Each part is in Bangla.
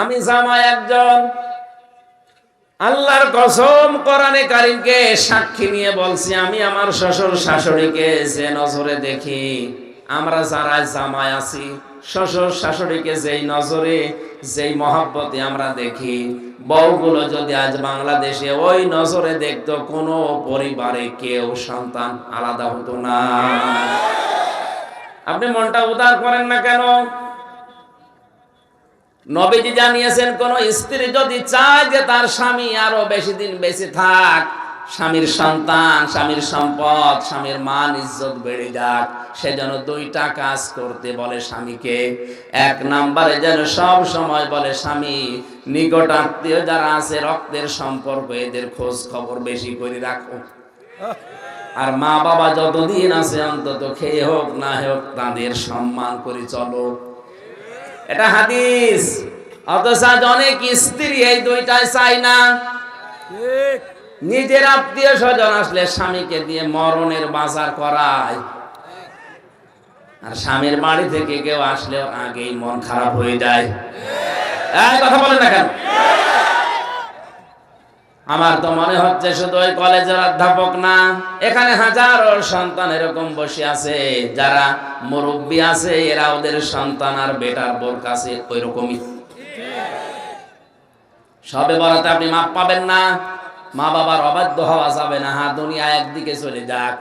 আমি জামাই একজন। আল্লাহর কসম কোরআনে কারিমকে সাক্ষী নিয়ে বলছি, আমি আমার শ্বশুর শাশুড়িকে যে নজরে দেখি, আমরা যারা জামাই আছি, শ্বশুর শাশুড়িকে যেই নজরে, যেই মহাব্বতে আমরা দেখি, বউগুলো যদি আজ বাংলাদেশে ওই নজরে দেখতো, কোনো পরিবারে কেউ সন্তান আলাদা হতো না। আপনি মনটা উদার করেন না কেন? নবীজি জানিয়েছেন, কোন স্ত্রী যদি চায় যে তার স্বামী আরও বেশি দিন বেঁচে থাক, স্বামীর সন্তান, স্বামীর সম্পদ, স্বামীর মান, ইজ্জত বেড়ে যাক। সে যেন দুইটা কাজ করতে বলে স্বামীকে। এক নাম্বারে যেন সব সময় বলে, স্বামী, নিকট আত্মীয় যারা আছে, রক্তের সম্পর্ক এদের খোঁজ খবর বেশি করে রাখো। আর মা বাবা যতদিন আছে, অন্তত খেয়ে হোক, না হোক, তাদের সম্মান করে চলো। এটা হাদিস। অথচ আজ অনেক স্ত্রী এই দুইটাই চাই না। নিজের আত্মীয় স্বজন আসলে স্বামীকে দিয়ে মরণের বাজার করায়। আর স্বামীর বাড়ি থেকে কেউ আসলে আগেই মন খারাপ হয়ে যায়। কথা বলে না কেন? আমার তো মনে হচ্ছে শুধু ওই কলেজের অধ্যাপক না, এখানে হাজারো সন্তান এরকম বসে আছে, যারা মুরব্বী আছে, এরা ওদের সন্তান আর বেটার বোর কাছে ওই রকমই সবে বলাতে আপনি মাপ পাবেন না, মা বাবার অবাধ্য হওয়া যাবে না হ্যাঁ দুনিয়া একদিকে চলে যাক।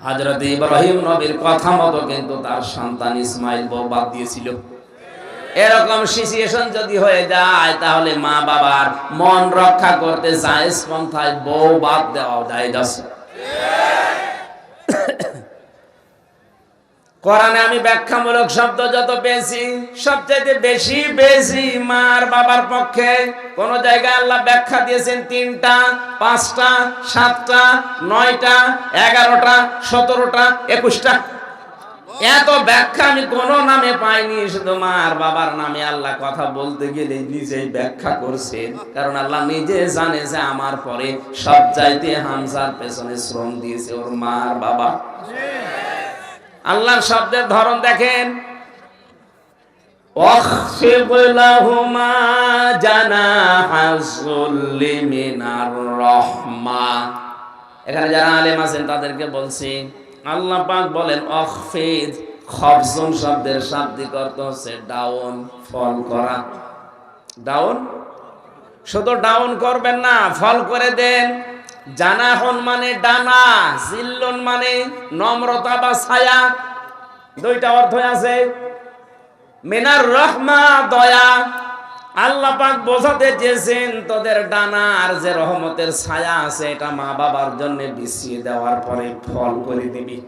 হজরত ইব্রাহিম নবীর কথা মতো কিন্তু তার সন্তান ইসমাইল বউ বাদ দিয়েছিল। এরকম সিচুয়েশন যদি হয়ে যায়, তাহলে মা বাবার মন রক্ষা করতে জায়েজ পন্থায় বউ বাদ দেওয়া যায় দশ কোরআনে আমি ব্যাখ্যামূলক শব্দ যত পেয়েছি, সবচাইতে বেশি বেশি মার বাবার পক্ষে। কোন জায়গায় আল্লাহ ব্যাখ্যা দিয়েছেন, তিনটা, পাঁচটা, সাতটা, নয়টা, এগারোটা, সতেরোটা, একুশটা। এত ব্যাখ্যা আমি কোন নামে পাইনি শুধু মার বাবার নামে আল্লাহ কথা বলতে গেলে নিজেই ব্যাখ্যা করছেন কারণ আল্লাহ নিজে জানে যে আমার পরে সব চাইতে হামজার পেছনে শ্রম দিয়েছে ওর মার বাবা আল্লাহর শব্দের ধরন দেখেন واخفض لهما جناح الذل من الرحمة এখানে যারা আলেম আছেন তাদেরকে বলছি আল্লাহ পাক বলেন, অখফিদ খফজুন শব্দের শাব্দিক অর্থ হচ্ছে ডাউন, ফল করা। ডাউন? শুধু ডাউন করবেন না, ফল করে দেন। জানাহন মানে ডানা, জিল্লন মানে নম্রতা বা ছায়া। দুইটা অর্থ আছে। মিনার রহমা, দয়া। আল্লাহ পাক বোঝাতে চেয়েছেন, তোদের ডানা আর যে রহমতের ছায়া আছে, এটা মা বাবার জন্য বিছিয়ে দেওয়ার পরে ফল করে দিবি।